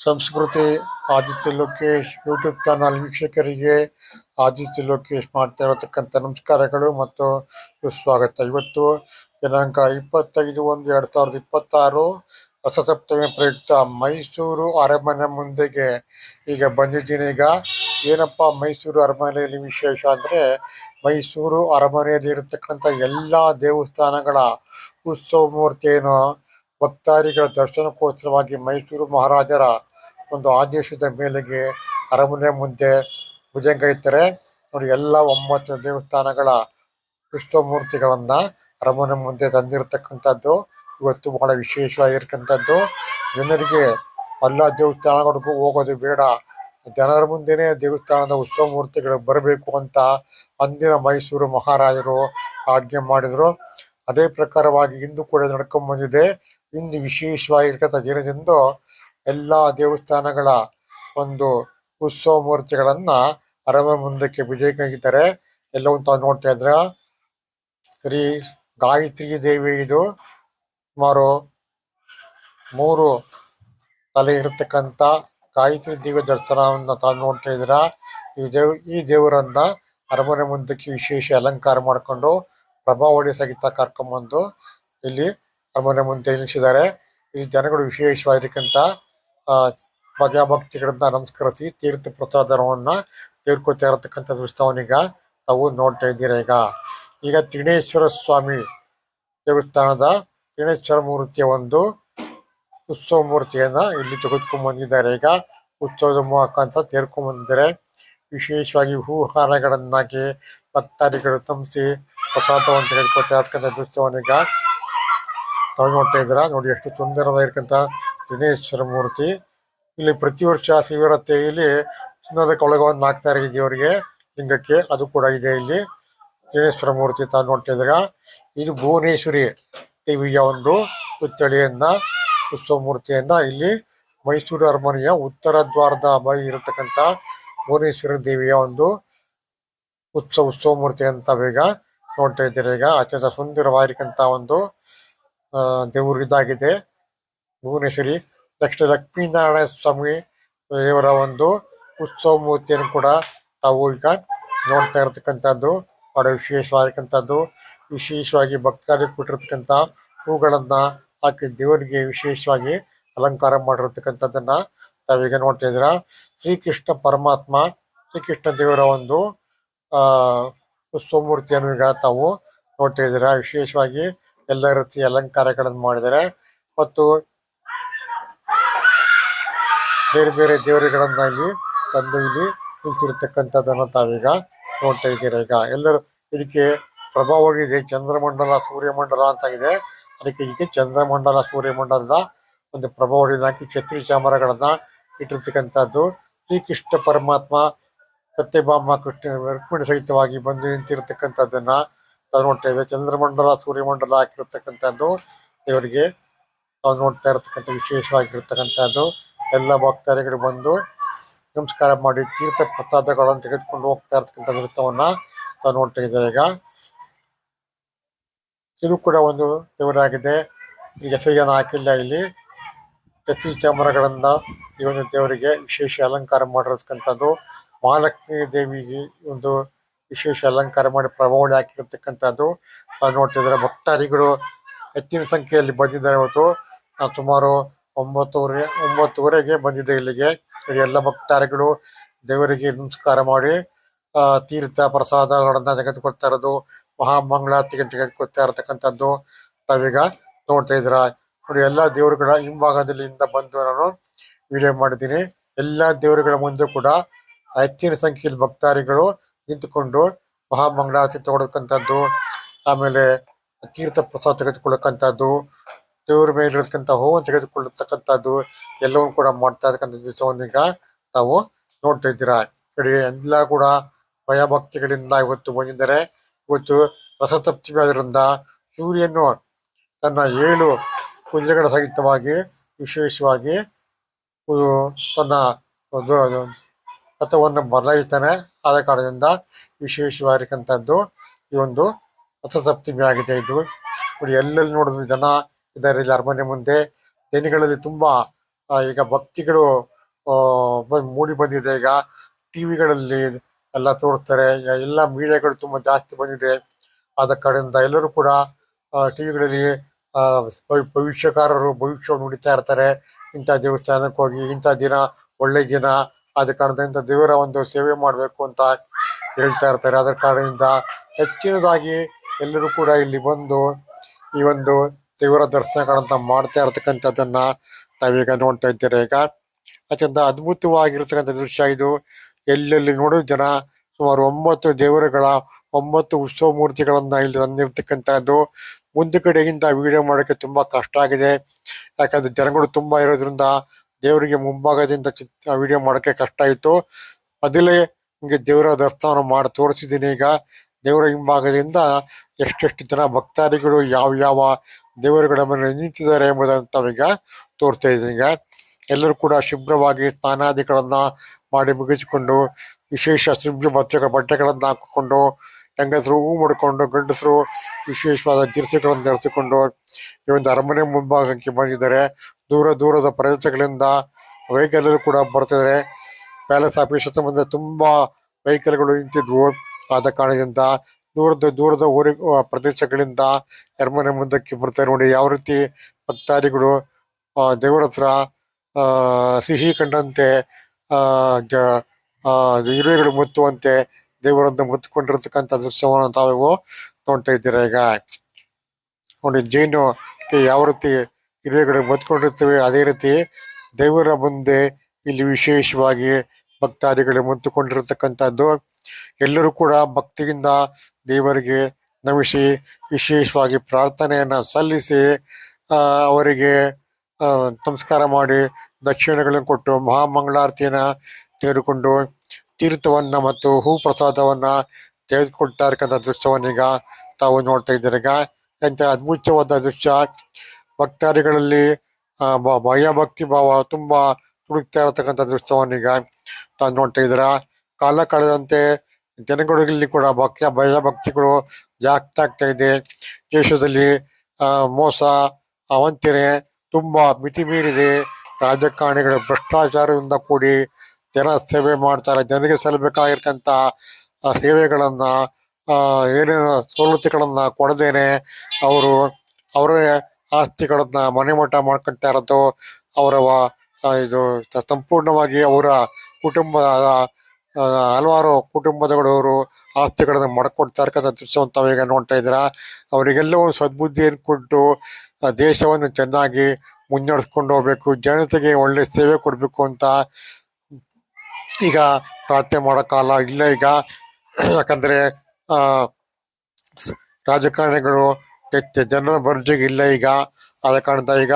ಸಂಸ್ಕೃತಿ, Aditya Lokesh YouTube channel ವೀಕ್ಷಕರಿಗೆ ಆದಿತ್ಯ ಲೋಕೇಶ್ ಮಾಡ್ತಾ ಇರತಕ್ಕಂಥ ನಮಸ್ಕಾರಗಳು ಮತ್ತು ಸುಸ್ವಾಗತ. ಇವತ್ತು ದಿನಾಂಕ ಇಪ್ಪತ್ತೈದು ಒಂದು ಎರಡು ಸಾವಿರದ ಇಪ್ಪತ್ತಾರು ರಸಸಪ್ತಮಿ ಪ್ರಯುಕ್ತ ಮೈಸೂರು ಅರಮನೆ ಮುಂದೆಗೆ ಈಗ ಬಂದಿದ್ದೀನಿ ಈಗ. ಏನಪ್ಪ ಮೈಸೂರು ಅರಮನೆಯಲ್ಲಿ ವಿಶೇಷ ಅಂದ್ರೆ ಮೈಸೂರು ಅರಮನೆಯಲ್ಲಿ ಇರತಕ್ಕಂಥ ಎಲ್ಲಾ ದೇವಸ್ಥಾನಗಳ ಉತ್ಸವ ಮೂರ್ತಿಯನ್ನು ಭಕ್ತಾದಿಗಳ ದರ್ಶನಕ್ಕೋಸ್ಕರವಾಗಿ ಮೈಸೂರು ಮಹಾರಾಜರ ಒಂದು ಆದೇಶದ ಮೇಲೆಗೆ ಅರಮನೆ ಮುಂದೆ ಭುಜಂಗ ಇಟ್ಟರೆ, ನೋಡಿ ಎಲ್ಲ ಒಂಬತ್ತು ದೇವಸ್ಥಾನಗಳ ಉತ್ಸವ ಮೂರ್ತಿಗಳನ್ನ ಅರಮನೆ ಮುಂದೆ ತಂದಿರತಕ್ಕಂಥದ್ದು. ಇವತ್ತು ಬಹಳ ವಿಶೇಷವಾಗಿರ್ತಕ್ಕಂಥದ್ದು. ಜನರಿಗೆ ಎಲ್ಲ ದೇವಸ್ಥಾನಗಳಿಗೂ ಹೋಗೋದು ಬೇಡ. ಜನರ ಮುಂದೆನೆ ದೇವಸ್ಥಾನದ ಉತ್ಸವ ಮೂರ್ತಿಗಳು ಬರಬೇಕು ಅಂತ ಅಂದಿನ ಮೈಸೂರು ಮಹಾರಾಜರು ಆಜ್ಞೆ ಮಾಡಿದ್ರು. ಅದೇ ಪ್ರಕಾರವಾಗಿ ಇಂದು ಕೂಡ ನಡ್ಕೊಂಡ್ ಬಂದಿದೆ. ಇಂದು ವಿಶೇಷವಾಗಿರ್ತಕ್ಕಂಥ ದಿನದಂದು ಎಲ್ಲಾ ದೇವಸ್ಥಾನಗಳ ಒಂದು ಉತ್ಸವ ಮೂರ್ತಿಗಳನ್ನ ಅರಮನೆ ಮುಂದಕ್ಕೆ ವಿಜಯಕ್ಕಾಗಿದ್ದಾರೆ. ಎಲ್ಲವೂ ತಾವು ನೋಡ್ತಾ ಇದ್ರ, ಶ್ರೀ ಗಾಯತ್ರಿ ದೇವಿ ಇದು ಸುಮಾರು ಮೂರು ತಲೆ ಇರತಕ್ಕಂತ ಗಾಯತ್ರಿ ದೇವಿ ದರ್ಶನವನ್ನ ತಾವು ನೋಡ್ತಾ ಇದ್ರ. ಈ ದೇವ್, ಈ ದೇವರನ್ನ ಅರಮನೆ ಮುಂದಕ್ಕೆ ವಿಶೇಷ ಅಲಂಕಾರ ಮಾಡಿಕೊಂಡು ಪ್ರಭಾವಳಿ ಸಹಿತ ಕರ್ಕೊಂಡ್ಬಂದು ಇಲ್ಲಿ ಅರಮನೆ ಮುಂದೆ ನಿಲ್ಲಿಸಿದ್ದಾರೆ. ಇಲ್ಲಿ ಜನಗಳು ವಿಶೇಷವಾಗಿರ್ತಕ್ಕಂಥ ಭಗ ಭಕ್ತಿಗಳನ್ನ ನಮಸ್ಕರಿಸಿ ತೀರ್ಥ ಪ್ರಸಾದವನ್ನ ತೀರ್ಕೊತಾ ಇರತಕ್ಕಂಥ ದೃಶ್ಯವನ್ನೀಗ ತಾವು ನೋಡ್ತಾ ಇದ್ದೀರ ಈಗ. ಈಗ ತ್ರಿಣೇಶ್ವರ ಸ್ವಾಮಿ ದೇವಸ್ಥಾನದ ತ್ರಿಣೇಶ್ವರ ಮೂರ್ತಿಯ ಒಂದು ಉತ್ಸವ ಮೂರ್ತಿಯನ್ನ ಇಲ್ಲಿ ತೆಗೆದುಕೊಂಡ್ ಬಂದಿದ್ದಾರೆ. ಈಗ ಉತ್ಸವದ ಮುಖಾಂತರ ತೆರ್ಕೊಂಡ್ ಬಂದಿದ್ದಾರೆ. ವಿಶೇಷವಾಗಿ ಹೂ ಹಾರಗಳನ್ನಾಗಿ ಭಕ್ತಾದಿಗಳು ತುಂಬಿಸಿ ಪ್ರಸಾದವನ್ನು ತೆಗೆದುಕೊಳ್ತಾ ಇರ್ತಕ್ಕಂಥ ದೃಶ್ಯವನ್ನೀಗ ತಾವು ನೋಡ್ತಾ ಇದ್ದೀರಾ. ನೋಡಿ ಎಷ್ಟು ಸುಂದರವಾಗಿರ್ತಕ್ಕಂಥ ತ್ರಿನೇಶ್ವರ ಮೂರ್ತಿ ಇಲ್ಲಿ ಪ್ರತಿ ವರ್ಷ ಶಿವರಾತ್ರಿ ಇಲ್ಲಿ ಚಿನ್ನದ ಕೊಳಗವನ್ನು ಹಾಕ್ತಾರೆ ದೇವರಿಗೆ ಲಿಂಗಕ್ಕೆ. ಅದು ಕೂಡ ಇದೆ ಇಲ್ಲಿ. ತ್ರಿನೇಶ್ವರ ಮೂರ್ತಿ ತಾನು ನೋಡ್ತಾ ಇದು ಭುವನೇಶ್ವರಿ ದೇವಿಯ ಒಂದು ಪುತ್ಥಳಿಯನ್ನ ಉತ್ಸವ ಮೂರ್ತಿಯನ್ನ ಇಲ್ಲಿ ಮೈಸೂರು ಅರಮನೆಯ ಉತ್ತರ ದ್ವಾರದ ಬಳಿ ಇರತಕ್ಕಂತ ಭುವನೇಶ್ವರಿ ದೇವಿಯ ಒಂದು ಉತ್ಸವ ಉತ್ಸವ ಮೂರ್ತಿ ಅಂತ ಈಗ ನೋಡ್ತಾ ಇದ್ದೀರಾ ಈಗ. ಅತ್ಯಂತ ಸುಂದರವಾಗಿರ್ತಕ್ಕಂತ ಒಂದು ದೇವರು ಇದಾಗಿದೆ ಭುವನೇಶ್ವರಿ ನೆಕ್ಸ್ಟ್ ಲಕ್ಷ್ಮೀನಾರಾಯಣ ಸ್ವಾಮಿ ದೇವರ ಒಂದು ಉತ್ಸವ ಮೂರ್ತಿಯನ್ನು ಕೂಡ ತಾವು ಈಗ ನೋಡ್ತಾ ಇರತಕ್ಕಂಥದ್ದು. ಬಹಳ ವಿಶೇಷವಾಗಿರ್ತಕ್ಕಂಥದ್ದು. ವಿಶೇಷವಾಗಿ ಭಕ್ತರಿಗೆ ಕೊಟ್ಟಿರ್ತಕ್ಕಂಥ ಹೂಗಳನ್ನು ಹಾಕಿ ದೇವರಿಗೆ ವಿಶೇಷವಾಗಿ ಅಲಂಕಾರ ಮಾಡಿರ್ತಕ್ಕಂಥದ್ದನ್ನ ತಾವೀಗ ನೋಡ್ತಾ ಇದ್ದೀರಾ. ಶ್ರೀಕೃಷ್ಣ ಪರಮಾತ್ಮ, ಶ್ರೀಕೃಷ್ಣ ದೇವರ ಒಂದು ಉತ್ಸವ ಮೂರ್ತಿಯನ್ನು ಈಗ ತಾವು ನೋಡ್ತಾ ಇದ್ದೀರಾ. ವಿಶೇಷವಾಗಿ ಎಲ್ಲ ರೀತಿಯ ಅಲಂಕಾರಗಳನ್ನು ಮಾಡಿದ್ದಾರೆ. ಮತ್ತು ಬೇರೆ ಬೇರೆ ದೇವರುಗಳನ್ನ ಇಲ್ಲಿ ತಂದು ಇಲ್ಲಿ ನಿಲ್ಸಿರ್ತಕ್ಕಂಥದ್ದನ್ನು ತಾವೀಗ ನೋಡ್ತಾ ಇದ್ದೀರಾ. ಈಗ ಎಲ್ಲರೂ ಇದಕ್ಕೆ ಪ್ರಭಾವವಾಗಿದೆ ಚಂದ್ರಮಂಡಲ, ಸೂರ್ಯಮಂಡಲ ಅಂತ ಇದೆ ಅದಕ್ಕೆ ಇದಕ್ಕೆ ಚಂದ್ರಮಂಡಲ, ಸೂರ್ಯಮಂಡಲದ ಒಂದು ಪ್ರಭಾವದಿಂದ ಹಾಕಿ ಛತ್ರಿ ಚಾಮರಗಳನ್ನ ಇಟ್ಟಿರ್ತಕ್ಕಂಥದ್ದು. ಶ್ರೀಕೃಷ್ಣ ಪರಮಾತ್ಮ, ಸತ್ಯಭಾಮ, ಕೃಷ್ಣ ರುಕ್ಮಿಣಿ ಸಹಿತವಾಗಿ ಬಂದು ನಿಂತಿರ್ತಕ್ಕಂಥದ್ದನ್ನ ನಾವು ನೋಡ್ತಾ ಇದೆ ಚಂದ್ರಮಂಡಲ, ಸೂರ್ಯಮಂಡಲ ಹಾಕಿರ್ತಕ್ಕಂಥದ್ದು ದೇವರಿಗೆ ನಾವು ನೋಡ್ತಾ ಇರತಕ್ಕಂಥ ವಿಶೇಷವಾಗಿರ್ತಕ್ಕಂಥದ್ದು. ಎಲ್ಲ ಭಕ್ತಾದಿಗಳು ಬಂದು ನಮಸ್ಕಾರ ಮಾಡಿ ತೀರ್ಥ ಪ್ರಸಾದಗಳನ್ನು ತೆಗೆದುಕೊಂಡು ಹೋಗ್ತಾ ಇರ್ತಕ್ಕಂಥ ನೃತ್ಯವನ್ನ ತಾವು ನೋಡ್ತಾ ಇದ್ದಾರೆ ಈಗ. ಇದು ಕೂಡ ಒಂದು ದೇವರಾಗಿದೆ. ಹೆಸರಿಗೆನ ಹಾಕಿಲ್ಲ ಇಲ್ಲಿ. ಛತ್ರಿ ಚಾಮರಗಳನ್ನ ಈ ಒಂದು ದೇವರಿಗೆ ವಿಶೇಷ ಅಲಂಕಾರ ಮಾಡಿರ್ತಕ್ಕಂಥದ್ದು ಮಹಾಲಕ್ಷ್ಮಿ ದೇವಿಗೆ ಒಂದು ವಿಶೇಷ ಅಲಂಕಾರ ಮಾಡಿ ಪ್ರಭಾವಳಿ ಹಾಕಿರ್ತಕ್ಕಂಥದ್ದು. ನೋಡ್ತಾ ಇದ್ದಾರೆ, ಭಕ್ತಾದಿಗಳು ಹೆಚ್ಚಿನ ಸಂಖ್ಯೆಯಲ್ಲಿ ಬಂದಿದ್ದಾರೆ ಇವತ್ತು ನಾವು ಸುಮಾರು ಒಂಬತ್ತುವರೆ, ಒಂಬತ್ತುವರೆಗೆ ಬಂದಿದೆ ಇಲ್ಲಿಗೆ. ಇಲ್ಲಿ ಎಲ್ಲ ಭಕ್ತಾರಿಗಳು ದೇವರಿಗೆ ನಮಸ್ಕಾರ ಮಾಡಿ, ಆ, ತೀರ್ಥ ಪ್ರಸಾದಗಳನ್ನ ತೆಗೆದುಕೊಳ್ತಾ ಇರೋದು ಮಹಾಮಂಗಳಾರತಿಗೆ ತೆಗೆದುಕೊಳ್ತಾ ಇರತಕ್ಕಂಥದ್ದು ತಾವೀಗ ನೋಡ್ತಾ ಇದ್ದೀರಾ. ನೋಡಿ, ಎಲ್ಲಾ ದೇವರುಗಳ ಹಿಂಭಾಗದಲ್ಲಿಂದ ಬಂದು ನಾನು ವಿಡಿಯೋ ಮಾಡಿದ್ದೀನಿ. ಎಲ್ಲಾ ದೇವರುಗಳ ಮುಂದೆ ಕೂಡ ಹೆಚ್ಚಿನ ಸಂಖ್ಯೆಯಲ್ಲಿ ಭಕ್ತಾರಿಗಳು ನಿಂತುಕೊಂಡು ಮಹಾಮಂಗಳಾರತಿ ತಗೊಳ್ತಕ್ಕಂಥದ್ದು, ಆಮೇಲೆ ತೀರ್ಥ ಪ್ರಸಾದ ತೆಗೆದುಕೊಳ್ಳಕ್ಕಂಥದ್ದು ದೇವರ ಮೇಲೆ ಇರತಕ್ಕಂಥ ಹೂವನ್ನು ತೆಗೆದುಕೊಳ್ಳತಕ್ಕಂಥದ್ದು ಎಲ್ಲವನ್ನು ಕೂಡ ಮಾಡ್ತಾ ಇರ್ತಕ್ಕಂಥ ದಿವಸವನ್ನು ಈಗ ನಾವು ನೋಡ್ತಾ ಇದ್ದೀರಾ. ಕಡೆ ಎಲ್ಲ ಕೂಡ ಭಯಭಕ್ತಿಗಳಿಂದ ಇವತ್ತು ಬಂದಿದ್ದಾರೆ. ಇವತ್ತು ರಸಸಪ್ತಮಿ ಆದ್ರಿಂದ ಸೂರ್ಯನು ತನ್ನ ಏಳು ಕುದುರೆಗಳ ಸಹಿತವಾಗಿ ವಿಶೇಷವಾಗಿ ತನ್ನ ರಥವನ್ನು ಬದಲಾಯಿಸ್ತಾನೆ ಆದ ಕಾರಣದಿಂದ ವಿಶೇಷವಾಗಿರ್ತಕ್ಕಂಥದ್ದು ಈ ಒಂದು ರಥಸಪ್ತಮಿ ಆಗಿದೆ ಇದು. ಎಲ್ಲೆಲ್ಲಿ ನೋಡಿದ್ರೆ ಜನ ಇದ್ದಾರೆ ಇಲ್ಲಿ ಅರಮನೆ ಮುಂದೆ ದಿನಗಳಲ್ಲಿ ತುಂಬಾ ಈಗ ಭಕ್ತಿಗಳು ಮೂಡಿ ಬಂದಿದೆ. ಈಗ ಟಿವಿಗಳಲ್ಲಿ ಎಲ್ಲ ತೋರಿಸ್ತಾರೆ. ಈಗ ಎಲ್ಲ ಮೀಡಿಯಾಗಳು ತುಂಬಾ ಜಾಸ್ತಿ ಬಂದಿದೆ. ಆದ ಕಾರಣದಿಂದ ಎಲ್ಲರೂ ಕೂಡ ಟಿವಿಗಳಲ್ಲಿ ಭವಿಷ್ಯಕಾರರು ಭವಿಷ್ಯ ನುಡಿತಾ ಇರ್ತಾರೆ. ಇಂಥ ದೇವಸ್ಥಾನಕ್ಕೆ ಹೋಗಿ, ಇಂಥ ದಿನ, ಒಳ್ಳೆ ದಿನ. ಆದ ಕಾರಣದಿಂದ ದೇವರ ಒಂದು ಸೇವೆ ಮಾಡಬೇಕು ಅಂತ ಹೇಳ್ತಾ ಇರ್ತಾರೆ. ಅದರ ಕಾರಣದಿಂದ ಹೆಚ್ಚಿನದಾಗಿ ಎಲ್ಲರೂ ಕೂಡ ಇಲ್ಲಿ ಬಂದು, ಈ ಒಂದು ದೇವರ ದರ್ಶನಗಳನ್ನ ಮಾಡ್ತಾ ಇರತಕ್ಕಂಥದ್ದನ್ನ ನಾವೀಗ ನೋಡ್ತಾ ಇದ್ದೀರಾ. ಈಗ ಅತ್ಯಂತ ಅದ್ಭುತವಾಗಿರ್ತಕ್ಕಂಥ ದೃಶ್ಯ ಇದು. ಎಲ್ಲೆಲ್ಲಿ ನೋಡಿದ ಜನ ಸುಮಾರು ಒಂಬತ್ತು ದೇವರುಗಳ ಒಂಬತ್ತು ಉತ್ಸವ ಮೂರ್ತಿಗಳನ್ನ ಇಲ್ಲಿ ತಂದಿರ್ತಕ್ಕಂಥದ್ದು. ಮುಂದೆ ಕಡೆಗಿಂತ ವಿಡಿಯೋ ಮಾಡೋಕೆ ತುಂಬಾ ಕಷ್ಟ ಆಗಿದೆ. ಯಾಕಂದ್ರೆ ಜನಗಳು ತುಂಬಾ ಇರೋದ್ರಿಂದ ದೇವರಿಗೆ ಮುಂಭಾಗದಿಂದ ಚಿತ್ರ ವಿಡಿಯೋ ಮಾಡೋಕೆ ಕಷ್ಟ ಆಯಿತು. ಅದಲ್ಲೇ ನಿಮಗೆ ದೇವರ ದರ್ಶನ ಮಾಡಿ ತೋರಿಸಿದ್ದೀನಿ ಈಗ. ದೇವರ ಹಿಂಭಾಗದಿಂದ ಎಷ್ಟೆಷ್ಟು ಜನ ಭಕ್ತಾದಿಗಳು ಯಾವ ಯಾವ ದೇವರುಗಳ ಮೇಲೆ ನಿಂತಿದ್ದಾರೆ ಎಂಬುದಂತ ತಾವೀಗ ತೋರ್ತಾ ಈಗ ಎಲ್ಲರೂ ಕೂಡ ಶುಭ್ರವಾಗಿ ಸ್ನಾನಾದಿಗಳನ್ನ ಮಾಡಿ ಮುಗಿಸಿಕೊಂಡು ವಿಶೇಷ ಶುಭ್ರ ಬಟ್ಟೆಗಳ ಬಟ್ಟೆಗಳನ್ನ ಹಾಕಿಕೊಂಡು, ಹೆಂಗಸರು ಹೂ ಮಾಡಿಕೊಂಡು, ಗಂಡಸರು ವಿಶೇಷವಾದ ದಿರಿಸುಗಳನ್ನು ಧರಿಸಿಕೊಂಡು ಈ ಒಂದು ಅರಮನೆ ಮುಂಭಾಗಕ್ಕೆ ಬಂದಿದ್ದಾರೆ. ದೂರ ದೂರದ ಪ್ರದೇಶಗಳಿಂದ ವೆಹಿಕಲ್ ಕೂಡ ಬರ್ತಿದ್ದಾರೆ ಪ್ಯಾಲೇಸ್ ಆಫೀಸ್ ಮುಂದೆ ತುಂಬಾ ವೆಹಿಕಲ್ಗಳು ನಿಂತಿದ್ವು. ಆದ ಕಾರಣದಿಂದ ದೂರದ ದೂರದ ಊರಿ ಪ್ರದೇಶಗಳಿಂದ ಅರಮನೆ ಮುಂದಕ್ಕೆ ಬರ್ತಾರೆ ನೋಡಿ ಯಾವ ರೀತಿ ಭಕ್ತಾದಿಗಳು ದೇವರ ಹತ್ರ ಸಿಹಿ ಕಂಡಂತೆ ಇರುವೆಗಳು ಮುತ್ತುವಂತೆ ದೇವರನ್ನು ಮುತ್ತುಕೊಂಡಿರ್ತಕ್ಕಂಥ ದೃಶ್ಯವನ್ನು ತಾವು ನೋಡ್ತಾ ಇದ್ದೀರಾ ಈಗ? ನೋಡಿ, ಜೇನು ಯಾವ ರೀತಿ ಇರುವೆಗಳು ಮುತ್ಕೊಂಡಿರ್ತವೆ ಅದೇ ರೀತಿ ದೇವರ ಮುಂದೆ ಇಲ್ಲಿ ವಿಶೇಷವಾಗಿ ಭಕ್ತಾದಿಗಳು ಮುತ್ತುಕೊಂಡಿರ್ತಕ್ಕಂಥದ್ದು. ಎಲ್ಲರೂ ಕೂಡ ಭಕ್ತಿಯಿಂದ ದೇವರಿಗೆ ನಮಿಸಿ ವಿಶೇಷವಾಗಿ ಪ್ರಾರ್ಥನೆಯನ್ನ ಸಲ್ಲಿಸಿ ಅವರಿಗೆ ನಮಸ್ಕಾರ ಮಾಡಿ ದಕ್ಷಿಣಗಳನ್ನು ಕೊಟ್ಟು ಮಹಾಮಂಗಳಾರತಿಯನ್ನ ತೆಗೆದುಕೊಂಡು ತೀರ್ಥವನ್ನ ಮತ್ತು ಹೂ ಪ್ರಸಾದವನ್ನ ತೆಗೆದುಕೊಳ್ತಾ ಇರ್ತಕ್ಕಂಥ ದೃಶ್ಯವನ್ನೀಗ ತಾವು ನೋಡ್ತಾ ಇದ್ದೀರ. ಈಗ ಎಂತ ಅದ್ಭುತವಾದ ದೃಶ್ಯ. ಭಕ್ತಾದಿಗಳಲ್ಲಿ ಭಯ, ಭಕ್ತಿ ಭಾವ ತುಂಬಾ ತುಡುಕ್ತಾ ಇರತಕ್ಕಂಥ ದೃಶ್ಯವನ್ನೀಗ ತಾವು ನೋಡ್ತಾ ಇದ್ದೀರಾ. ಕಾಲ ಕಳೆದಂತೆ ಜನಗಳಲ್ಲಿ ಕೂಡ ಭಕ್ತಿಯ ಭಯ ಭಕ್ತಿಗಳು ಜಾಸ್ತಿ ಆಗ್ತಾ ಇದೆ. ದೇಶದಲ್ಲಿ ಮೋಸ ಅವಂತಿರೆ ತುಂಬಾ ಮಿತಿ ಮೀರಿದೆ. ರಾಜಕಾರಣಿಗಳ ಭ್ರಷ್ಟಾಚಾರದಿಂದ ಕೂಡಿ ಜನ ಸೇವೆ ಮಾಡ್ತಾರೆ. ಜನರಿಗೆ ಸಲ್ಲಬೇಕಾಗಿರ್ತಕ್ಕಂಥ ಸೇವೆಗಳನ್ನ ಏನೇನು ಸವಲತ್ತುಗಳನ್ನ ಕೊಡದೇನೆ ಅವರು ಅವರೇ ಆಸ್ತಿಗಳನ್ನ ಮನೆ ಮಠ ಮಾಡ್ಕೊಳ್ತಾ ಇರೋದು ಅವರ ಇದು ಸಂಪೂರ್ಣವಾಗಿ ಅವರ ಕುಟುಂಬ ಆ, ಹಲವಾರು ಕುಟುಂಬದವರು ಆಸ್ತಿಗಳನ್ನು ಮಾಡ್ಕೊಡ್ತಾ ಇರ್ತಕ್ಕಂಥ ದೃಶ್ಯವನ್ನು ತಾವೀಗ ನೋಡ್ತಾ ಇದ್ದೀರಾ? ಅವರಿಗೆಲ್ಲ ಒಂದು ಸದ್ಬುದ್ಧಿಯನ್ನು ಕೊಟ್ಟು ದೇಶವನ್ನು ಚೆನ್ನಾಗಿ ಮುನ್ನಡೆಸ್ಕೊಂಡು ಹೋಗ್ಬೇಕು, ಜನತೆಗೆ ಒಳ್ಳೆ ಸೇವೆ ಕೊಡಬೇಕು ಅಂತ ಈಗ ಪ್ರಾರ್ಥನೆ ಮಾಡೋ ಇಲ್ಲ ಈಗ. ಯಾಕಂದರೆ ರಾಜಕಾರಣಿಗಳು ಹೆಚ್ಚು ಜನರ ಬರ್ಜಿಗೆ ಇಲ್ಲ ಈಗ. ಆದ ಕಾರಣದ ಈಗ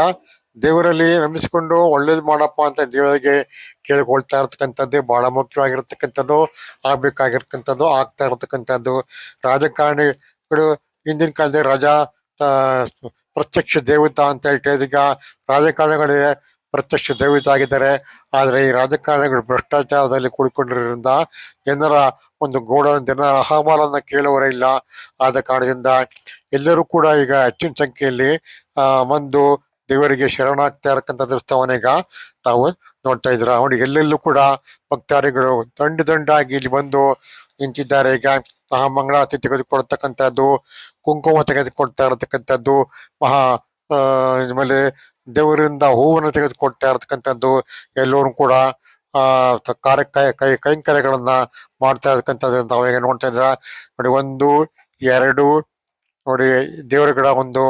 ದೇವರಲ್ಲಿ ನಂಬಿಸಿಕೊಂಡು ಒಳ್ಳೇದು ಮಾಡಪ್ಪ ಅಂತ ದೇವರಿಗೆ ಕೇಳಿಕೊಳ್ತಾ ಇರತಕ್ಕಂಥದ್ದು ಬಹಳ ಮುಖ್ಯವಾಗಿರ್ತಕ್ಕಂಥದ್ದು, ಆಗ್ಬೇಕಾಗಿರ್ತಕ್ಕಂಥದ್ದು, ಆಗ್ತಾ ಇರತಕ್ಕಂಥದ್ದು. ರಾಜಕಾರಣಿಗಳು ಹಿಂದಿನ ಕಾಲದಲ್ಲಿ ರಾಜ ಪ್ರತ್ಯಕ್ಷ ದೇವತ ಅಂತ ಹೇಳ್ತಾ ಈಗ ರಾಜಕಾರಣಿಗಳಿಗೆ ಪ್ರತ್ಯಕ್ಷ ದೇವಿತ ಆಗಿದ್ದಾರೆ. ಆದರೆ ಈ ರಾಜಕಾರಣಿಗಳು ಭ್ರಷ್ಟಾಚಾರದಲ್ಲಿ ಕೂಡಿಕೊಂಡಿರೋದ್ರಿಂದ ಜನರ ಒಂದು ಗೋಡ, ಜನರ ಅಹವಾಲನ್ನ ಕೇಳುವರೇ ಇಲ್ಲ. ಆದ ಕಾರಣದಿಂದ ಎಲ್ಲರೂ ಕೂಡ ಈಗ ಹೆಚ್ಚಿನ ಸಂಖ್ಯೆಯಲ್ಲಿ ಒಂದು ದೇವರಿಗೆ ಶರಣಾಗ್ತಾ ಇರತಕ್ಕಂಥ ದೃಶ್ಯವನ್ನ ಈಗ ತಾವು ನೋಡ್ತಾ ಇದ್ರ ನೋಡಿ, ಎಲ್ಲೆಲ್ಲೂ ಕೂಡ ಭಕ್ತಾದಿಗಳು ದಂಡು ದಂಡಾಗಿ ಇಲ್ಲಿ ಬಂದು ನಿಂತಿದ್ದಾರೆ. ಈಗ ಮಹಾ ಮಂಗಳಾರತಿ ತೆಗೆದುಕೊಳ್ತಕ್ಕಂಥದ್ದು ಕುಂಕುಮ ತೆಗೆದುಕೊಳ್ತಾ ಇರತಕ್ಕಂಥದ್ದು, ಮಹಾ ಆಮೇಲೆ ದೇವರಿಂದ ಹೂವನ್ನು ತೆಗೆದುಕೊಳ್ತಾ ಇರತಕ್ಕಂಥದ್ದು, ಎಲ್ಲರೂ ಕೂಡ, ಆ ಕಾರ್ಯ ಕೈ ಕೈ ಕೈಂಕರ್ಯಗಳನ್ನ ಮಾಡ್ತಾ ನಾವು ಈಗ ನೋಡ್ತಾ ಇದ್ರ ನೋಡಿ, ಒಂದು, ಎರಡು, ನೋಡಿ, ದೇವರುಗಳ ಒಂದು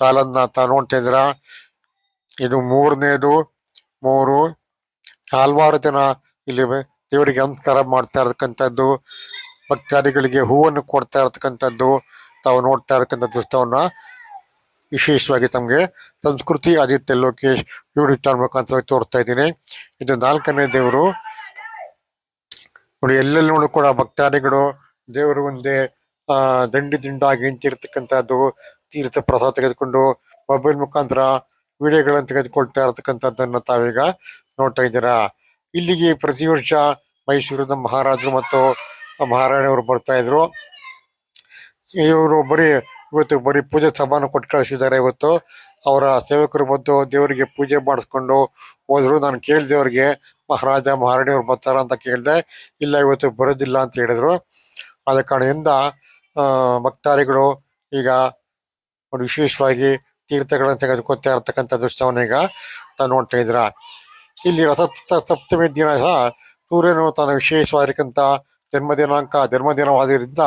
ಸಾಲನ್ನ ತಗೊಂತಿದ್ರ ಇದು ಮೂರನೇದು, ಮೂರು. ಹಲವಾರು ಜನ ಇಲ್ಲಿ ದೇವರಿಗೆ ನಮಸ್ಕಾರ ಮಾಡ್ತಾ ಇರತಕ್ಕಂಥದ್ದು, ಭಕ್ತಾದಿಗಳಿಗೆ ಹೂವನ್ನು ಕೊಡ್ತಾ ಇರತಕ್ಕಂಥದ್ದು, ತಾವು ನೋಡ್ತಾ ಇರತಕ್ಕಂಥ ದೃಶ್ಯವನ್ನ ವಿಶೇಷವಾಗಿ ತಮಗೆ ಸಂಸ್ಕೃತಿ ಆದಿತ್ಯ ಲೋಕೇಶ್ ಯೂಟ್ಯೂಬ್ ಚಾನಲ್ ಮುಖಾಂತರ ತೋರಿಸ್ತಾ ಇದ್ದೀನಿ. ಇದು ನಾಲ್ಕನೇ ದೇವರು. ನೋಡಿ, ಎಲ್ಲೆಲ್ಲೂ ಕೂಡ ಭಕ್ತಾದಿಗಳು ದೇವರು ಮುಂದೆ ದಂಡಿ ದಿಂಡಾಗಿ ನಿಂತಿರ್ತಕ್ಕಂಥದ್ದು. ತೀರ್ಥ ಪ್ರಸಾದ ತೆಗೆದುಕೊಂಡು ಮೊಬೈಲ್ ಮುಖಾಂತರ ವಿಡಿಯೋಗಳನ್ನು ತೆಗೆದುಕೊಳ್ತಾ ಇರತಕ್ಕಂಥದ್ದನ್ನು ತಾವೀಗ ನೋಡ್ತಾ ಇದ್ದೀರಾ? ಇಲ್ಲಿಗೆ ಪ್ರತಿ ವರ್ಷ ಮೈಸೂರಿನ ಮಹಾರಾಜರು ಮತ್ತು ಮಹಾರಾಣಿಯವರು ಬರ್ತಾ ಇದ್ರು. ಇವರು ಬರೀ ಇವತ್ತು ಬರೀ ಪೂಜೆ ಸಮಾನ ಕೊಟ್ಟು ಕಳಿಸಿದ್ದಾರೆ ಇವತ್ತು. ಅವರ ಸೇವಕರು ಬಂದು ದೇವರಿಗೆ ಪೂಜೆ ಮಾಡಿಸ್ಕೊಂಡು ಹೋದ್ರು. ನಾನು ಕೇಳಿದೆ ಅವ್ರಿಗೆ, ಮಹಾರಾಜ, ಮಹಾರಾಣಿಯವ್ರು ಬರ್ತಾರ ಅಂತ ಕೇಳಿದೆ. ಇಲ್ಲ, ಇವತ್ತು ಬರೋದಿಲ್ಲ ಅಂತ ಹೇಳಿದ್ರು. ಆದ ಕಾರಣದಿಂದ ಭಕ್ತಾದಿಗಳು ಈಗ ಒಂದು ವಿಶೇಷವಾಗಿ ತೀರ್ಥಗಳನ್ನು ತೆಗೆದುಕೊತಾ ಇರತಕ್ಕಂಥ ದೃಶ್ಯವನ್ನು ಈಗ ನೋಡ್ತಾ ಇದ್ರ ಇಲ್ಲಿ ರಥ ಸಪ್ತಮಿ ದಿನ ಸಹ ಸೂರ್ಯನು ತನ್ನ ವಿಶೇಷವಾಗಿರ್ತಕ್ಕಂಥ ಜನ್ಮ ದಿನಾಂಕ ಜನ್ಮದಿನವಾದ್ದರಿಂದ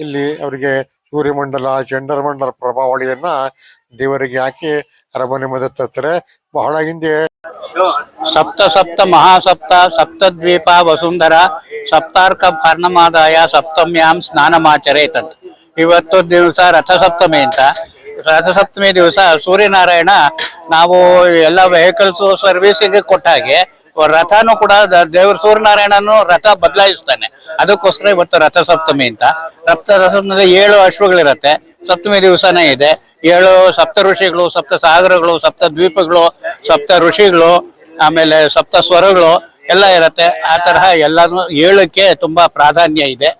ಇಲ್ಲಿ ಅವರಿಗೆ ಸೂರ್ಯಮಂಡಲ ಚಂಡರಮಂಡಲ ಪ್ರಭಾವಳಿಯನ್ನ ದೇವರಿಗೆ ಹಾಕಿ ಅರಮನೆ ಮದ ಬಹಳ ಹಿಂದೆ ಸಪ್ತ ಸಪ್ತ ಮಹಾಸಪ್ತ ಸಪ್ತದ್ವೀಪ ವಸುಂಧರ, ಸಪ್ತಾರ್ಕ ಪರ್ಣಮಾದಾಯ ಸಪ್ತಮ್ಯಾಂ ಸ್ನಾನಮಾಚರೇತ ಇವತ್ತು ದಿವಸ ರಥಸಪ್ತಮಿ ಅಂತ. ರಥಸಪ್ತಮಿ ದಿವಸ ಸೂರ್ಯನಾರಾಯಣ ನಾವು ಎಲ್ಲ ವೆಹಿಕಲ್ಸ್ ಸರ್ವಿಸಿಗೆ ಕೊಟ್ಟಾಗೆ ರಥನೂ ಕೂಡ ದೇವ್ರ ಸೂರ್ಯನಾರಾಯಣನು ರಥ ಬದಲಾಯಿಸ್ತಾನೆ. ಅದಕ್ಕೋಸ್ಕರ ಇವತ್ತು ರಥಸಪ್ತಮಿ ಅಂತ. ರಥ ರಥದಲ್ಲಿ ಏಳು ಅಶ್ವಗಳಿರತ್ತೆ. ಸಪ್ತಮಿ ದಿವಸನೇ ಇದೆ. ಏಳು ಸಪ್ತ ಋಷಿಗಳು ಸಪ್ತ ಸಾಗರಗಳು, ಸಪ್ತ ದ್ವೀಪಗಳು, ಸಪ್ತ ಋಷಿಗಳು, ಆಮೇಲೆ ಸಪ್ತ ಸ್ವರಗಳು ಎಲ್ಲ ಇರತ್ತೆ. ಆ ತರಹ ಎಲ್ಲಾನು ಏಳಕ್ಕೆ ತುಂಬಾ ಪ್ರಾಧಾನ್ಯ ಇದೆ.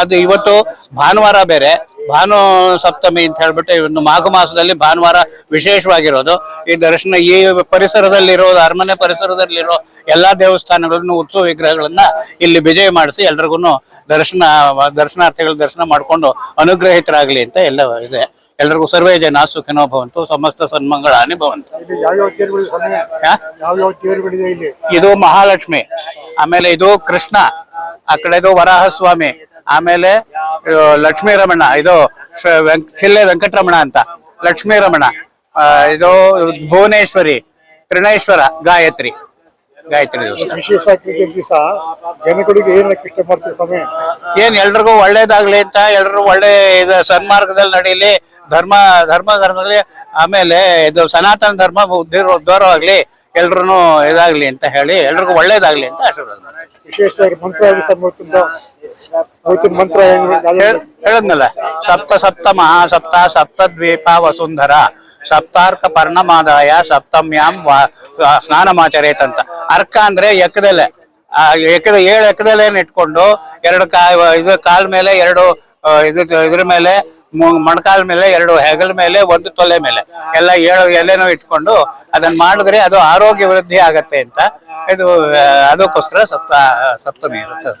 ಅದು ಇವತ್ತು ಭಾನುವಾರ ಬೇರೆ. ಭಾನು ಸಪ್ತಮಿ ಅಂತ ಹೇಳ್ಬಿಟ್ಟು ಇನ್ನು ಮಾಘ ಮಾಸದಲ್ಲಿ ಭಾನುವಾರ ವಿಶೇಷವಾಗಿರೋದು. ಈ ದರ್ಶನ ಈ ಪರಿಸರದಲ್ಲಿರೋದು ಅರಮನೆ ಪರಿಸರದಲ್ಲಿರೋ ಎಲ್ಲಾ ದೇವಸ್ಥಾನಗಳನ್ನು ಉತ್ಸವ ವಿಗ್ರಹಗಳನ್ನ ಇಲ್ಲಿ ವಿಜಯ ಮಾಡಿಸಿ ಎಲ್ರಿಗೂ ದರ್ಶನ ದರ್ಶನಾರ್ಥಿಗಳ ದರ್ಶನ ಮಾಡ್ಕೊಂಡು ಅನುಗ್ರಹಿತರಾಗ್ಲಿ ಅಂತ ಎಲ್ಲ ಇದೆ. ಎಲ್ರಿಗೂ ಸರ್ವೇ ಜನ ಸುಖಿನೋ ಭವಂತು ಸಮಸ್ತ ಸನ್ಮಂಗಳಾನಿ ಭವಂತು. ಇದು ಮಹಾಲಕ್ಷ್ಮಿ ಆಮೇಲೆ ಇದು ಕೃಷ್ಣ ಆ ಕಡೆದು ವರಾಹ ಸ್ವಾಮಿ ಆಮೇಲೆ ಲಕ್ಷ್ಮೀ ರಮಣ ಇದು ಚಿಲ್ಲೆ ವೆಂಕಟರಮಣ ಅಂತ. ಲಕ್ಷ್ಮೀ ರಮಣ ಇದು ಭುವನೇಶ್ವರಿ ತ್ರಿನೇಶ್ವರ ಗಾಯತ್ರಿ. ಗಾಯತ್ರಿ ವಿಶೇಷ ದಿವಸ ಜನಗಳಿಗೆ ಏನ್ ಸಮಯ ಏನ್ ಎಲ್ರಿಗೂ ಒಳ್ಳೇದಾಗ್ಲಿ ಅಂತ ಎಲ್ರು ಒಳ್ಳೆ ಇದು ಸನ್ಮಾರ್ಗದಲ್ಲಿ ನಡೀಲಿ. ಧರ್ಮ ಧರ್ಮ ಧರ್ಮದಲ್ಲಿ ಆಮೇಲೆ ಇದು ಸನಾತನ ಧರ್ಮ ಉದ್ಧಾರವಾಗ್ಲಿ ಎಲ್ರು ಇದಾಗ್ಲಿ ಅಂತ ಹೇಳಿ ಎಲ್ರಿಗೂ ಒಳ್ಳೇದಾಗ್ಲಿ ಅಂತ ಆಶೀರ್ವಾದ ಮಾಡ್ತೀನಿ. ವಿಶೇಷವಾಗಿ ಮಂತ್ರ ಹೇಳದ್ನಲ್ಲ ಸಪ್ತ ಸಪ್ತ ಮಹಾಸಪ್ತ ಸಪ್ತ ದ್ವೀಪ ವಸುಂಧರ ಸಪ್ತಾರ್ಕ ಪರ್ಣಮಾದಾಯ ಸಪ್ತಮ್ಯಾಂ ಸ್ನಾನ ಮಾಚರೇತ್ ಅಂತ ಅರ್ಕ ಅಂದ್ರೆ ಎಕ್ಕದೆಲೆ. ಆ ಎಕ್ಕದ ಏಳು ಎಕ್ಕದೆಲೆಯನ್ನು ಇಟ್ಕೊಂಡು ಎರಡು ಕಾ ಇದು ಕಾಲ್ ಮೇಲೆ ಎರಡು ಆ, ಇದು ಇದ್ರ ಮೇಲೆ ಮೊಣಕಾಲ್ ಮೇಲೆ ಎರಡು ಹೆಗಲ ಮೇಲೆ ಒಂದು ತೊಲೆ ಮೇಲೆ ಎಲ್ಲ ಏಳು ಎಲೆನೂ ಇಟ್ಕೊಂಡು ಅದನ್ನ ಮಾಡಿದ್ರೆ ಅದು ಆರೋಗ್ಯ ವೃದ್ಧಿ ಆಗತ್ತೆ ಅಂತ. ಇದು ಅದಕ್ಕೋಸ್ಕರ ಸಪ್ತ ಸಪ್ತಮಿ ಇರುತ್ತೆ.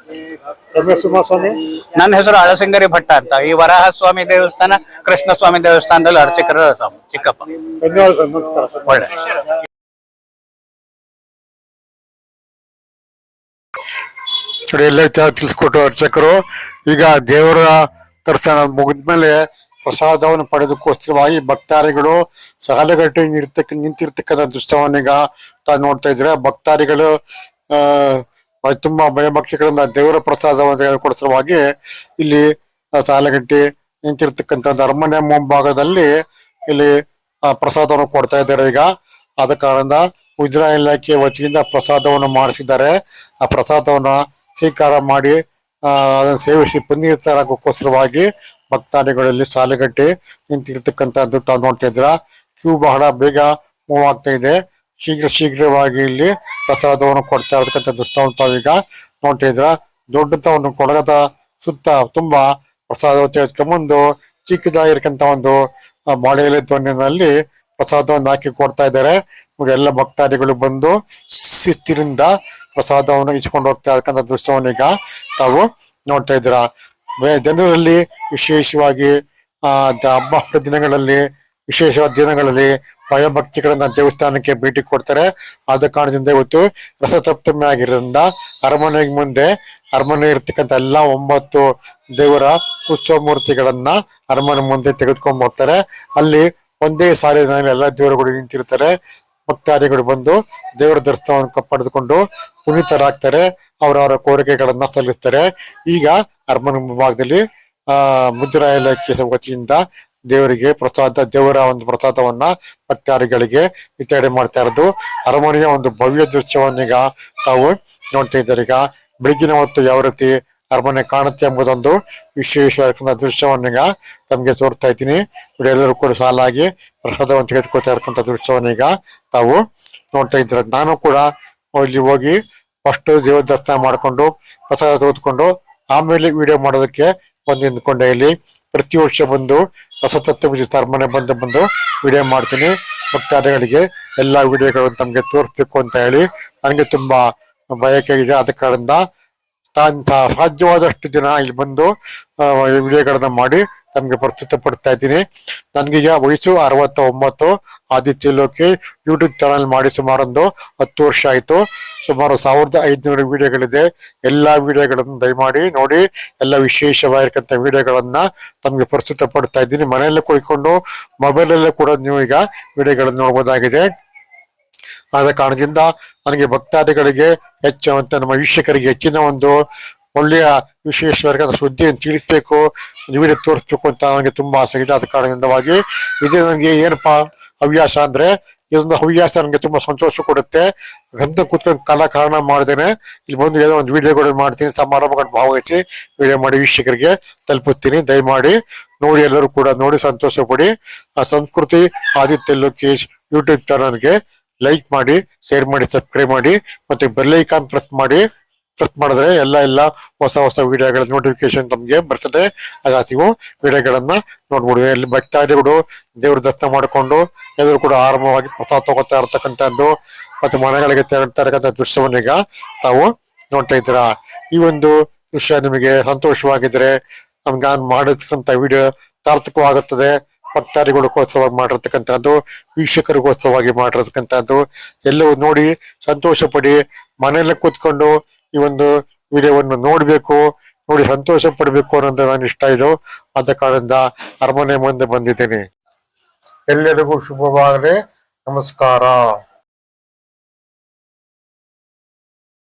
ನನ್ನ ಹೆಸರು ಅಳಸಿಂಗರಿ ಭಟ್ಟ ಅಂತ. ಈ ವರಾಹ ಸ್ವಾಮಿ ದೇವಸ್ಥಾನ ಕೃಷ್ಣ ಸ್ವಾಮಿ ದೇವಸ್ಥಾನದಲ್ಲಿ ಅರ್ಚಕರ ಸ್ವಾಮಿ ಚಿಕ್ಕಪ್ಪ. ಒಳ್ಳೆ. ಎಲ್ಲ ತಿಳಿಸ್ಕೊಟ್ಟು ಅರ್ಚಕರು ಈಗ ದೇವರ ದರ್ಶನ ಮುಗಿದ್ಮೇಲೆ ಪ್ರಸಾದವನ್ನು ಪಡೆದಕ್ಕೋಸ್ಕರವಾಗಿ ಭಕ್ತಾರಿಗಳು ಸಾಲುಗಟ್ಟಿ ನಿರ್ತಕ್ಕ ನಿಂತಿರ್ತಕ್ಕಂಥ ದೃಶ್ಯವನ್ನೀಗ ತಾವು ನೋಡ್ತಾ ಇದ್ರೆ. ಭಕ್ತಾರಿಗಳು ಆ ತುಂಬಾ ಭಯಭಕ್ತಿಗಳಿಂದ ದೇವರ ಪ್ರಸಾದವನ್ನು ತೆಗೆದುಕೊಡಿಸಲುವಾಗಿ ಇಲ್ಲಿ ಸಾಲಗಟ್ಟಿ ನಿಂತಿರ್ತಕ್ಕಂಥ ಅರಮನೆ ಮುಂಭಾಗದಲ್ಲಿ ಇಲ್ಲಿ ಪ್ರಸಾದವನ್ನು ಕೊಡ್ತಾ ಇದ್ದಾರೆ. ಈಗ ಆದ ಕಾರಣ ಉಜ್ರಾ ಇಲಾಖೆ ವತಿಯಿಂದ ಪ್ರಸಾದವನ್ನು ಮಾಡಿಸಿದ್ದಾರೆ. ಆ ಪ್ರಸಾದವನ್ನ ಸ್ವೀಕಾರ ಮಾಡಿ ಅದನ್ನು ಸೇವಿಸಿ ಪುನೀತರಾಗೋಕ್ಕೋಸ್ಕರವಾಗಿ ಭಕ್ತಾದಿಗಳಲ್ಲಿ ಸಾಲುಗಟ್ಟಿ ನಿಂತಿರ್ತಕ್ಕಂಥದ್ದು ತಾವು ನೋಡ್ತಾ ಕ್ಯೂ ಬಹಳ ಬೇಗ ಮೂವ್ ಆಗ್ತಾ ಇದೆ. ಶೀಘ್ರ ಶೀಘ್ರವಾಗಿ ಇಲ್ಲಿ ಪ್ರಸಾದವನ್ನು ಕೊಡ್ತಾ ಇರತಕ್ಕಂಥ ದೃಷ್ಟವನ್ನು ತಾವೀಗ ನೋಡ್ತಾ ಇದ್ರ ದೊಡ್ಡದ ಒಂದು ಕೊಡಗದ ಸುತ್ತ ತುಂಬಾ ಪ್ರಸಾದ ತೆಗೆದುಕೊಂಡ್ಬಂದು ಚಿಕ್ಕದಾಗಿರ್ತಕ್ಕಂಥ ಒಂದು ಬಾಳೆಯಲ್ಲಿ ತೊಂದಿನಲ್ಲಿ ಪ್ರಸಾದವನ್ನು ಹಾಕಿ ಕೊಡ್ತಾ ಇದ್ದಾರೆ. ಎಲ್ಲ ಭಕ್ತಾದಿಗಳು ಬಂದು ಶಿಸ್ತಿನಿಂದ ಪ್ರಸಾದವನ್ನು ಇಚ್ಕೊಂಡು ಹೋಗ್ತಾ ಇರ್ತಕ್ಕಂಥ ದೃಶ್ಯವನ್ನು ಈಗ ತಾವು ನೋಡ್ತಾ ಇದ್ದೀರಾ. ಜನರಲ್ಲಿ ವಿಶೇಷವಾಗಿ, ಆ ಹಬ್ಬ ದಿನಗಳಲ್ಲಿ, ವಿಶೇಷವಾದ ದಿನಗಳಲ್ಲಿ ಭಯಭಕ್ತಿಗಳನ್ನ ದೇವಸ್ಥಾನಕ್ಕೆ ಭೇಟಿ ಕೊಡ್ತಾರೆ. ಆದ ಕಾರಣದಿಂದ ಇವತ್ತು ರಸತಪ್ತಮಿ ಆಗಿರೋದ್ರಿಂದ ಅರಮನೆ ಮುಂದೆ ಅರಮನೆ ಇರ್ತಕ್ಕಂಥ ಎಲ್ಲಾ ಒಂಬತ್ತು ದೇವರ ಉತ್ಸವ ಮೂರ್ತಿಗಳನ್ನ ಅರಮನೆ ಮುಂದೆ ತೆಗೆದುಕೊಂಡು ಬರ್ತಾರೆ ಅಲ್ಲಿ ಒಂದೇ ಸಾಲಿನಲ್ಲಿ ಎಲ್ಲ ದೇವರುಗಳು ನಿಂತಿರ್ತಾರೆ. ಭಕ್ತಾದಿಗಳು ಬಂದು ದೇವರ ದರ್ಶನವನ್ನು ಪಡೆದುಕೊಂಡು ಪುನೀತರಾಗ್ತಾರೆ. ಅವರವರ ಕೋರಿಕೆಗಳನ್ನ ಸಲ್ಲಿಸ್ತಾರೆ. ಈಗ ಅರಮನೆ ಮುಂಭಾಗದಲ್ಲಿ, ಆ, ಮುದ್ರಾ ಇಲಾಖೆ ವತಿಯಿಂದ ದೇವರಿಗೆ ಪ್ರಸಾದ, ದೇವರ ಒಂದು ಪ್ರಸಾದವನ್ನ ಭಕ್ತಾದಿಗಳಿಗೆ ವಿತರಣೆ ಮಾಡ್ತಾ ಇರೋದು. ಅರಮನೆಯ ಒಂದು ಭವ್ಯ ದೃಶ್ಯವನ್ನೀಗ ತಾವು ನೋಡ್ತಾ ಇದ್ದಾರೆ. ಈಗ ಬೆಳಗಿನ ಹೊತ್ತು ಯಾವ ರೀತಿ ಅರಮನೆ ಕಾಣುತ್ತೆ ಎಂಬುದೊಂದು ವಿಶೇಷವಾಗಿರ್ತಕ್ಕಂಥ ಈಗ ತಮಗೆ ತೋರ್ತಾ ಇದ್ದೀನಿ. ಇವರೆಲ್ಲರೂ ಕೂಡ ಸಾಲಾಗಿ ಪ್ರಸಾದವನ್ನು ತೆಗೆದುಕೊಳ್ತಾ ಇರ್ತಕ್ಕಂಥ ದೃಶ್ಯವನ್ನೀಗ ತಾವು ನೋಡ್ತಾ ಇದ್ದೀರ. ನಾನು ಕೂಡ ಅಲ್ಲಿ ಹೋಗಿ ಫಸ್ಟ್ ದೇವ ದರ್ಶನ ಮಾಡಿಕೊಂಡು ಪ್ರಸಾದ ತೆಗೆದುಕೊಂಡು ಆಮೇಲೆ ವಿಡಿಯೋ ಮಾಡೋದಕ್ಕೆ ಬಂದು ನಿಂತ್ಕೊಂಡೆ. ಇಲ್ಲಿ ಪ್ರತಿ ವರ್ಷ ಬಂದು ರಸತತ್ವ ಅರಮನೆ ಬಂದು ಬಂದು ವಿಡಿಯೋ ಮಾಡ್ತೀನಿ. ಭಕ್ತಾದಿಗಳಿಗೆ ಎಲ್ಲ ವಿಡಿಯೋಗಳನ್ನು ತಮಗೆ ತೋರಿಸ್ಬೇಕು ಅಂತ ಹೇಳಿ. ನನಗೆ ತುಂಬ ಬಯಕೆ ಇದೆ. ಆದ ಕಾರಣದಿಂದ ತಾನ್ ಸಾಧ್ಯವಾದಷ್ಟು ದಿನ ಇಲ್ಲಿ ಬಂದು ವಿಡಿಯೋಗಳನ್ನು ಮಾಡಿ ತಮಗೆ ಪ್ರಸ್ತುತ ಪಡ್ತಾ ಇದ್ದೀನಿ ನನಗೀಗ ವಯಸ್ಸು ಅರವತ್ತ ಒಂಬತ್ತು ಆದಿತ್ಯ ಲೋಕಿ ಯೂಟ್ಯೂಬ್ ಚಾನಲ್ ಮಾಡಿ ಸುಮಾರೊಂದು ಹತ್ತು ವರ್ಷ ಆಯ್ತು. ಸುಮಾರು ಸಾವಿರದ ಐದುನೂರು ವಿಡಿಯೋಗಳಿದೆ ಎಲ್ಲಾ ವಿಡಿಯೋಗಳನ್ನು ದಯಮಾಡಿ ನೋಡಿ, ಎಲ್ಲ ವಿಶೇಷವಾಗಿರ್ತಕ್ಕಂಥ ವಿಡಿಯೋಗಳನ್ನು ತಮಗೆ ಪ್ರಸ್ತುತ ಪಡ್ತಾ ಇದ್ದೀನಿ. ಮನೆಯಲ್ಲೇ ಕುಳಿತುಕೊಂಡು ಮೊಬೈಲಲ್ಲೇ ಕೂಡ ನೀವು ಈಗ ವಿಡಿಯೋಗಳನ್ನು ನೋಡಬಹುದಾಗಿದೆ ಆದ ಕಾರಣದಿಂದ ನನಗೆ ಭಕ್ತಾದಿಗಳಿಗೆ ಹೆಚ್ಚು ಅಂತ ನಮ್ಮ ವೀಕ್ಷಕರಿಗೆ ಹೆಚ್ಚಿನ ಒಂದು ಒಳ್ಳೆಯ ವಿಶೇಷವರ್ಗದ ಸುದ್ದಿಯನ್ನು ತಿಳಿಸ್ಬೇಕು, ನಿಮಗೆ ತೋರಿಸ್ಬೇಕು ಅಂತ ನನಗೆ ತುಂಬಾ ಆಸೆ ಇದೆ. ಆದ ಕಾರಣದಿಂದವಾಗಿ ಇದು ನನಗೆ ಏನಪ್ಪಾ ಹವ್ಯಾಸ ಅಂದ್ರೆ, ಇದೊಂದು ಹವ್ಯಾಸ ನನಗೆ ತುಂಬಾ ಸಂತೋಷ ಕೊಡುತ್ತೆ. ಗಂಧ ಕೂತ್ಕೊಂಡು ಕಲಾಕಾರಣ ಕಾರಣ ಮಾಡ್ದೇನೆ. ಇಲ್ಲಿ ಬಂದು ಏನೋ ಒಂದು ವಿಡಿಯೋಗಳು ಮಾಡ್ತೀನಿ ಸಮಾರಂಭಗಳು ಭಾಗವಹಿಸಿ ವಿಡಿಯೋ ಮಾಡಿ ವೀಕ್ಷಕರಿಗೆ ತಲುಪುತ್ತೀನಿ. ದಯಮಾಡಿ ನೋಡಿ, ಎಲ್ಲರೂ ಕೂಡ ನೋಡಿ, ಸಂತೋಷ ಪಡಿ. ಆ ಸಂಸ್ಕೃತಿ, ಆದಿತ್ಯ ಲೋಕೇಶ್ ಯೂಟ್ಯೂಬ್ ಚಾನಲ್ಗೆ ಲೈಕ್ ಮಾಡಿ ಶೇರ್ ಮಾಡಿ ಸಬ್ಸ್ಕ್ರೈಬ್ ಮಾಡಿ, ಮತ್ತೆ ಬೆಲ್ ಐಕಾನ್ ಪ್ರೆಸ್ ಮಾಡಿ ಪ್ರೆಸ್ ಮಾಡಿದ್ರೆ ಎಲ್ಲ ಎಲ್ಲ ಹೊಸ ಹೊಸ ವಿಡಿಯೋಗಳ ನೋಟಿಫಿಕೇಶನ್ ತಮಗೆ ಬರ್ತದೆ. ಆಗ ನೀವು ವಿಡಿಯೋಗಳನ್ನ ನೋಡ್ಬೋದು ಇಲ್ಲಿ ಭಕ್ತಾದಿಗಳು ದೇವ್ರ ದರ್ಶನ ಮಾಡಿಕೊಂಡು ಎಲ್ಲರೂ ಕೂಡ ಆರಾಮವಾಗಿ ಪ್ರಸಾದ ತಗೋತಾ ಇರ್ತಕ್ಕಂಥದ್ದು ಮತ್ತೆ ಮನೆಗಳಿಗೆ ತೆರಳ್ತಾ ಇರತಕ್ಕಂಥ ದೃಶ್ಯವನ್ನು ಈಗ ತಾವು ನೋಡ್ತಾ ಇದ್ದೀರಾ. ಈ ಒಂದು ದೃಶ್ಯ ನಿಮಗೆ ಸಂತೋಷವಾಗಿದ್ರೆ ನಮ್ಗೆ ನಾನು ಮಾಡಿರ್ತಕ್ಕಂಥ ವಿಡಿಯೋ ಸಾರ್ಥಕವಾಗುತ್ತದೆ. ಭಕ್ತಾದಿಗಳಿಗೋಸ್ಕರವಾಗಿ ಮಾಡಿರ್ತಕ್ಕಂಥದ್ದು ವೀಕ್ಷಕರಿಗೋಸ್ಕರವಾಗಿ ಮಾಡಿರ್ತಕ್ಕಂಥದ್ದು, ಎಲ್ಲವೂ ನೋಡಿ ಸಂತೋಷ ಪಡಿ ಮನೆಯಲ್ಲೇ ಕೂತ್ಕೊಂಡು ಈ ಒಂದು ವಿಡಿಯೋವನ್ನು ನೋಡ್ಬೇಕು, ನೋಡಿ ಸಂತೋಷ ಪಡ್ಬೇಕು ಅನ್ನೋದು ನಾನು ಇಷ್ಟ. ಇದು ಆದ ಕಾರಣದಿಂದ ಅರಮನೆ ಮುಂದೆ ಬಂದಿದ್ದೇನೆ. ಎಲ್ಲರಿಗೂ ಶುಭವಾಗಲಿ. ನಮಸ್ಕಾರ.